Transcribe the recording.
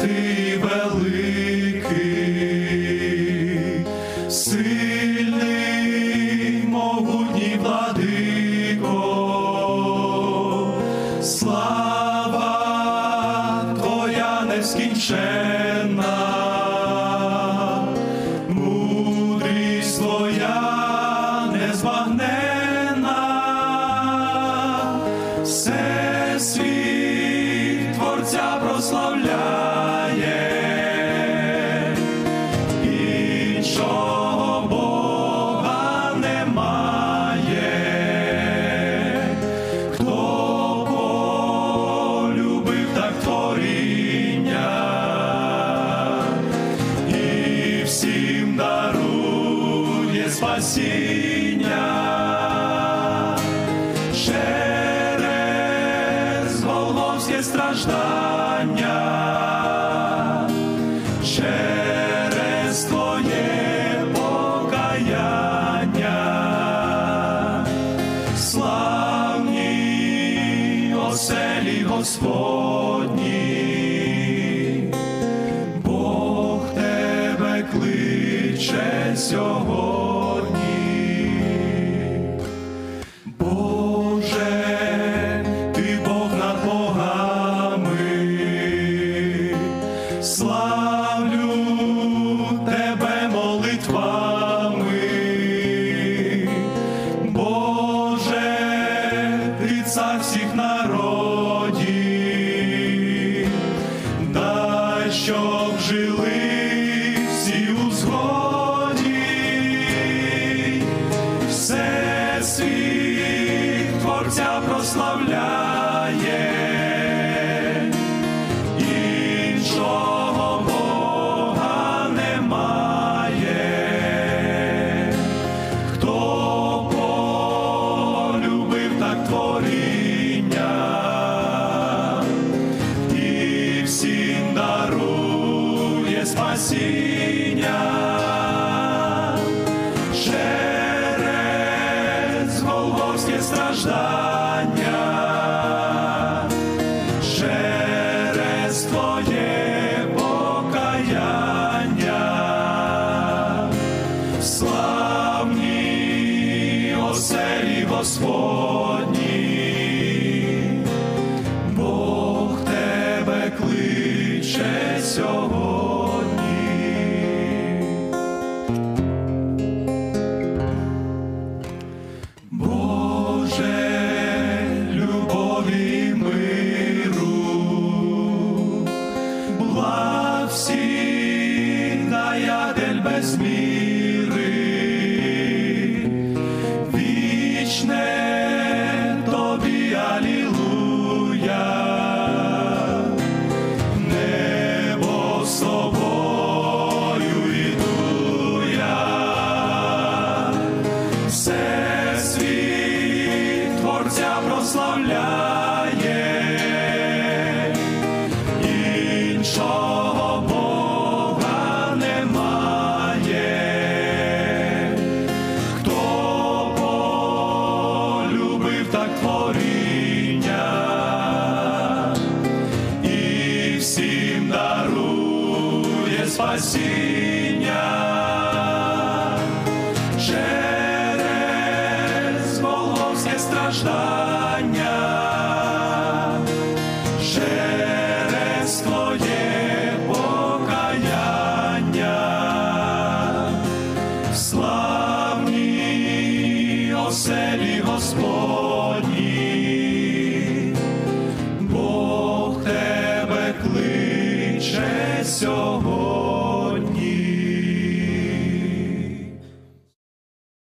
ти великий, сильний, могутній владико, слава твоя нескінченна. Дарує спасіння. Через Голгофське страждання. Через твоє покаяння, славні оселі Господні, сьогодні. Боже, ти Бог над богами, славлю тебе молитвами, Боже, ти цар всіх народів, спасіння. Через Голгофське страждання, через Твоє покаяння, славні оселі Господні, Боже, прославляє, іншого Бога немає, хто полюбив так творіння. І всім дарує спасіння. Через Голгофське страждання, славні оселі Господні, Бог тебе кличе сьогодні.